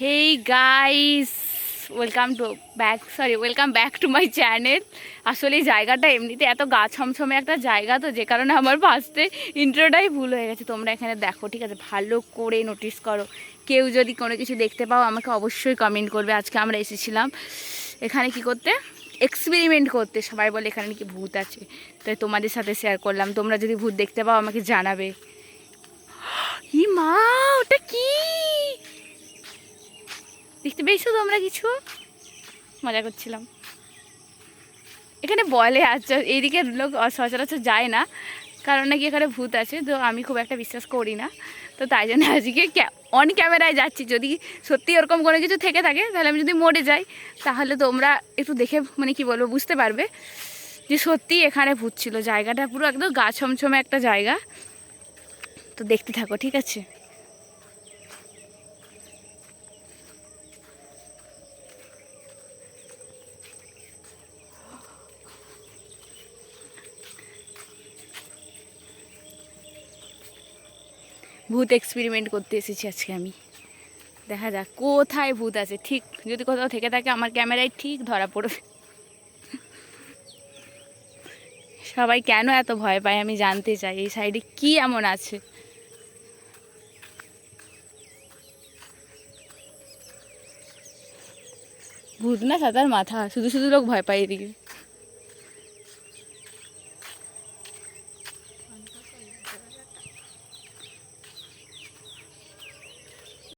Hey guys welcome to back sorry welcome back to my channel আসলে এই জায়গাটা এমনিতে এত গা ছমছমে একটা জায়গা তো, যে কারণে আমার ফার্স্টে ইন্ট্রোটাই ভুল হয়ে গেছে। তোমরা এখানে দেখো, ঠিক আছে? ভালো করে নোটিস করো। কেউ যদি কোনো কিছু দেখতে পাও, আমাকে অবশ্যই কমেন্ট করবে। আজকে আমরা এসেছিলাম এখানে কি করতে? এক্সপেরিমেন্ট করতে। সবাই বলে এখানে নাকি ভূত আছে। তাই তোমাদের সাথে শেয়ার করলাম। তোমরা যদি ভূত দেখতে পাও, আমাকে জানাবে। ই মা ওটা কি? দেখতে পেয়েছ তোমরা কিছু? মজা করছিলাম। এখানে বলে আচ্ছা এইদিকে লোক সচরাচর যায় না, কারণ নাকি এখানে ভূত আছে, তো আমি খুব একটা বিশ্বাস করি না। তো তাই জন্য আজকে অন ক্যামেরায় যাচ্ছি। যদি সত্যি ওরকম কোনো কিছু থেকে থাকে, তাহলে আমি যদি মরে যাই, তাহলে তোমরা একটু দেখে মানে কি বলব, বুঝতে পারবে যে সত্যি এখানে ভূত ছিল। জায়গাটা পুরো একদম গা ছমছমে একটা জায়গা। তো দেখতে থাকো, ঠিক আছে? ভূত এক্সপেরিমেন্ট করতে এসেছি আজকে আমি। দেখা যাক কোথায় ভূত আছে। ঠিক, যদি কোথাও থেকে থাকে আমার ক্যামেরায় ঠিক ধরা পড়বে। সবাই কেন এত ভয় পায় আমি জানতে চাই, এই সাইডে কি এমন আছে? ভূত না সাতার মাথা, শুধু শুধু লোক ভয় পায় এদিকে।